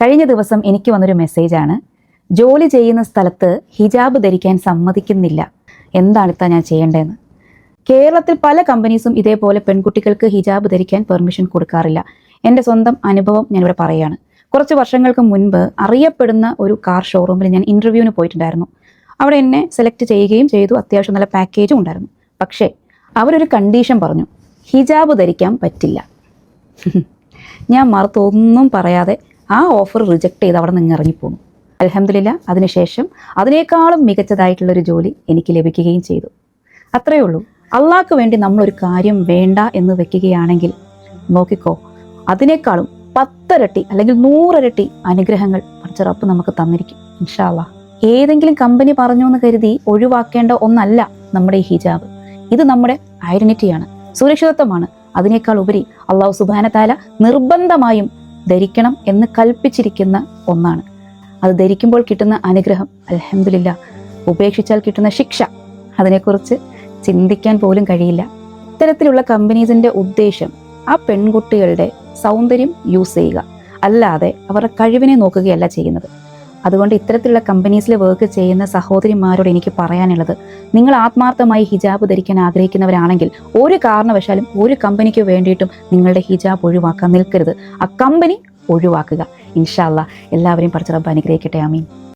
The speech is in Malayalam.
കഴിഞ്ഞ ദിവസം എനിക്ക് വന്നൊരു മെസ്സേജാണ്. ജോലി ചെയ്യുന്ന സ്ഥലത്ത് ഹിജാബ് ധരിക്കാൻ സമ്മതിക്കുന്നില്ല. എന്താണ് ഇത്ത ഞാൻ ചെയ്യേണ്ടതെന്ന്? കേരളത്തിൽ പല കമ്പനീസും ഇതേപോലെ പെൺകുട്ടികൾക്ക് ഹിജാബ് ധരിക്കാൻ പെർമിഷൻ കൊടുക്കാറില്ല. എന്റെ സ്വന്തം അനുഭവം ഞാനിവിടെ പറയുകയാണ് കുറച്ച് വർഷങ്ങൾക്ക് മുൻപ് അറിയപ്പെടുന്ന ഒരു കാർ ഷോറൂമിൽ ഞാൻ ഇന്റർവ്യൂവിന് പോയിട്ടുണ്ടായിരുന്നു. അവിടെ എന്നെ സെലക്ട് ചെയ്യുകയും ചെയ്തു. അത്യാവശ്യം നല്ല പാക്കേജും ഉണ്ടായിരുന്നു. പക്ഷേ അവരൊരു കണ്ടീഷൻ പറഞ്ഞു. ഹിജാബ് ധരിക്കാൻ പറ്റില്ല. ഞാൻ മറുത്തൊന്നും പറയാതെ ആ ഓഫർ റിജക്റ്റ് ചെയ്ത് അവിടെ നിന്ന് ഇറങ്ങിപ്പോന്നു. അലഹമില്ല അതിനുശേഷം അതിനേക്കാളും മികച്ചതായിട്ടുള്ളൊരു ജോലി എനിക്ക് ലഭിക്കുകയും ചെയ്തു. അത്രയേ ഉള്ളൂ. അള്ളാഹ്ക്ക് വേണ്ടി നമ്മളൊരു കാര്യം വേണ്ട എന്ന് വെക്കുകയാണെങ്കിൽ നോക്കിക്കോ അതിനേക്കാളും പത്തരട്ടി അല്ലെങ്കിൽ നൂറരട്ടി അനുഗ്രഹങ്ങൾ പഠിച്ച നമുക്ക് തന്നിരിക്കും ഇൻഷാല്ല ഏതെങ്കിലും കമ്പനി പറഞ്ഞു എന്ന് കരുതി ഒഴിവാക്കേണ്ട ഒന്നല്ല നമ്മുടെ ഈ ഹിജാബ്. ഇത് നമ്മുടെ ഐഡന്റിറ്റിയാണ് സുരക്ഷിതത്വമാണ്. അതിനേക്കാൾ ഉപരി അള്ളാഹു സുബാനത്താല നിർബന്ധമായും ധരിക്കണം എന്ന് കൽപ്പിച്ചിരിക്കുന്ന ഒന്നാണ്. അത് ധരിക്കുമ്പോൾ കിട്ടുന്ന അനുഗ്രഹം അലഹമില്ല ഉപേക്ഷിച്ചാൽ കിട്ടുന്ന ശിക്ഷ. അതിനെക്കുറിച്ച് ചിന്തിക്കാൻ പോലും കഴിയില്ല. ഇത്തരത്തിലുള്ള കമ്പനീസിന്റെ ഉദ്ദേശം ആ പെൺകുട്ടികളുടെ സൗന്ദര്യം യൂസ് ചെയ്യുക. അല്ലാതെ അവരുടെ കഴിവിനെ നോക്കുകയല്ല ചെയ്യുന്നത്. അതുകൊണ്ട് ഇത്തരത്തിലുള്ള കമ്പനീസിൽ വർക്ക് ചെയ്യുന്ന സഹോദരിമാരോട് എനിക്ക് പറയാനുള്ളത് നിങ്ങൾ ആത്മാർത്ഥമായി ഹിജാബ് ധരിക്കാൻ ആഗ്രഹിക്കുന്നവരാണെങ്കിൽ ഒരു കാരണവശാലും ഒരു കമ്പനിക്ക് വേണ്ടിയിട്ടും നിങ്ങളുടെ ഹിജാബ് ഒഴിവാക്കാൻ നിൽക്കരുത്. ആ കമ്പനി ഒഴിവാക്കുക. ഇൻഷാല്ല എല്ലാവരെയും പഠിച്ച റബ്ബ് അനുഗ്രഹിക്കട്ടെ. ആമീൻ.